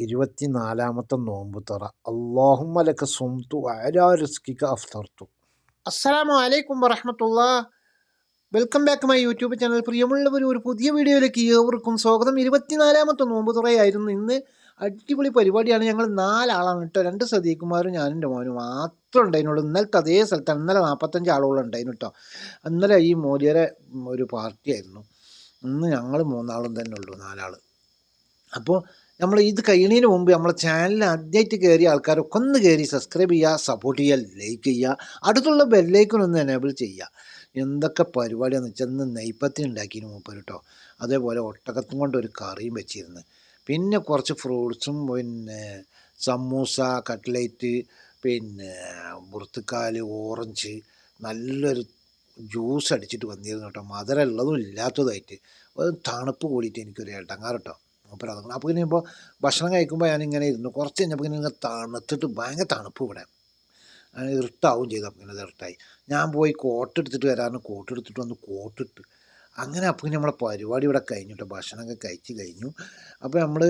ഇരുപത്തിനാലാമത്തെ നോമ്പ് തറ. അള്ളാഹുമലക്ക് സുംതു അലാ റിസ്കിക്ക് അഫ്തർത്തു അസ്സലാമു അലൈക്കും വറഹമത്തുള്ള. Welcome back my YouTube channel. പ്രിയമുള്ളവർ ഒരു പുതിയ വീഡിയോയിലേക്ക് ഏവർക്കും സ്വാഗതം. ഇരുപത്തിനാലാമത്തെ നോമ്പ് തുറയായിരുന്നു. ഇന്ന് അടിപൊളി പരിപാടിയാണ്. ഞങ്ങൾ നാലാളാണ് കേട്ടോ. രണ്ട് സതീകുമാരും ഞാനും എന്റെ മോനും മാത്രം ഉണ്ടായിരുന്നുള്ളൂ. ഇന്നലത്തെ അതേ സ്ഥലത്താണ് ഇന്നലെ നാൽപ്പത്തഞ്ച് ആളുകളും ഉണ്ടായിരുന്നു കേട്ടോ. ഇന്നലെ ഈ മോദിയുടെ ഒരു പാർട്ടിയായിരുന്നു. ഇന്ന് ഞങ്ങൾ മൂന്നാളും തന്നെ ഉള്ളൂ നാലാൾ അപ്പോൾ നമ്മൾ ഇത് കഴിയുന്നതിന് മുമ്പ് നമ്മളെ ചാനൽ ആദ്യമായിട്ട് കയറിയ ആൾക്കാരൊക്കെ ഒന്ന് കയറി സബ്സ്ക്രൈബ് ചെയ്യുക സപ്പോർട്ട് ചെയ്യുക ലൈക്ക് ചെയ്യുക. അടുത്തുള്ള ബെല്ലൈക്കൺ എനേബിൾ ചെയ്യുക. എന്തൊക്കെ പരിപാടിയാണെന്ന് വെച്ചാൽ ഇന്ന് നെയ്പ്പത്തിന് ഉണ്ടാക്കിയതിന് മൂപ്പർ കേട്ടോ അതേപോലെ ഒട്ടകത്തും കൊണ്ട് ഒരു കറിയും വെച്ചിരുന്നു. പിന്നെ കുറച്ച് ഫ്രൂട്ട്സും പിന്നെ സമൂസ കട്ട്ലേറ്റ് പിന്നെ മുറുത്തുക്കാൽ ഓറഞ്ച് നല്ലൊരു ജ്യൂസ് അടിച്ചിട്ട് വന്നിരുന്നു കേട്ടോ മധുരം ഉള്ളതും ഇല്ലാത്തതായിട്ട് തണുപ്പ് കൂടിയിട്ട് എനിക്കൊരു ഇടങ്ങാറ് കേട്ടോ അതുകൊണ്ട് അപ്പോൾ ഇനി ഇപ്പോൾ ഭക്ഷണം കഴിക്കുമ്പോൾ ഞാനിങ്ങനെ ഇരുന്നു. കുറച്ച് കഴിഞ്ഞപ്പോൾ ഇങ്ങനെ തണുത്തിട്ട് ഭയങ്കര തണുപ്പ് ഇവിടെ. ഇരുട്ടാവും ചെയ്തു. അപ്പം ഇങ്ങനെ ഇരുട്ടായി. ഞാൻ പോയി കോട്ട് എടുത്തിട്ട് വരാറുണ്ട് കോട്ട് എടുത്തിട്ട് വന്ന് കോട്ടിട്ട് അങ്ങനെ അപ്പോൾ നമ്മളെ പരിപാടി ഇവിടെ കഴിഞ്ഞു കേട്ടോ ഭക്ഷണമൊക്കെ കഴിച്ച് കഴിഞ്ഞു. അപ്പോൾ നമ്മൾ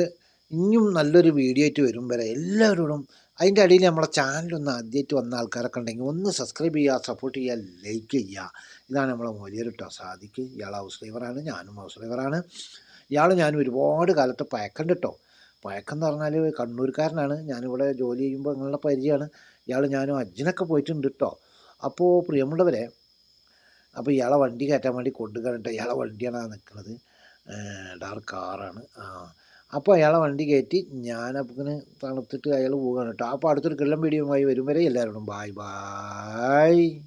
ഇനിയും നല്ലൊരു വീഡിയോ ആയിട്ട് വരും വരെ എല്ലാവരോടും. അതിന്റെ അടിയിൽ നമ്മളെ ചാനലൊന്ന് ആദ്യമായിട്ട് വന്ന ആൾക്കാരൊക്കെ ഉണ്ടെങ്കിൽ ഒന്ന് സബ്സ്ക്രൈബ് ചെയ്യുക സപ്പോർട്ട് ചെയ്യുക ലൈക്ക് ചെയ്യുക. ഇതാണ് നമ്മളെ മൊലിയർ കേട്ടോ സാധിക്ക്. ഇയാൾ ഹൗസ് ഡ്രൈവറാണ് ഞാനും ഹൗസ് ഡ്രൈവറാണ് ഇയാൾ ഞാൻ ഒരുപാട് കാലത്ത് പഴക്കണ്ട് കേട്ടോ പഴക്കം എന്ന് പറഞ്ഞാൽ കണ്ണൂർക്കാരനാണ്. ഞാനിവിടെ ജോലി ചെയ്യുമ്പോൾ നിങ്ങളുടെ പരിചയമാണ് ഇയാൾ ഞാനും അജ്ജിനൊക്കെ പോയിട്ടുണ്ട് കേട്ടോ അപ്പോൾ പ്രിയമുള്ളവരെ അപ്പോൾ ഇയാളെ വണ്ടി കയറ്റാൻ വേണ്ടി കൊണ്ടുപോകാനിട്ട് ഇയാളെ വണ്ടിയാണ് നിൽക്കുന്നത്. ഡാർക്ക് കാറാണ്. ആ അപ്പോൾ അയാളെ വണ്ടി കയറ്റി ഞാൻ അപ്പം തണുത്തിട്ട് അയാൾ പോവുകയാണ് കേട്ടോ അപ്പോൾ അടുത്തൊരു കിള്ളം വീഡിയോയുമായി വരും വരെ എല്ലാവരോടും. Bye bye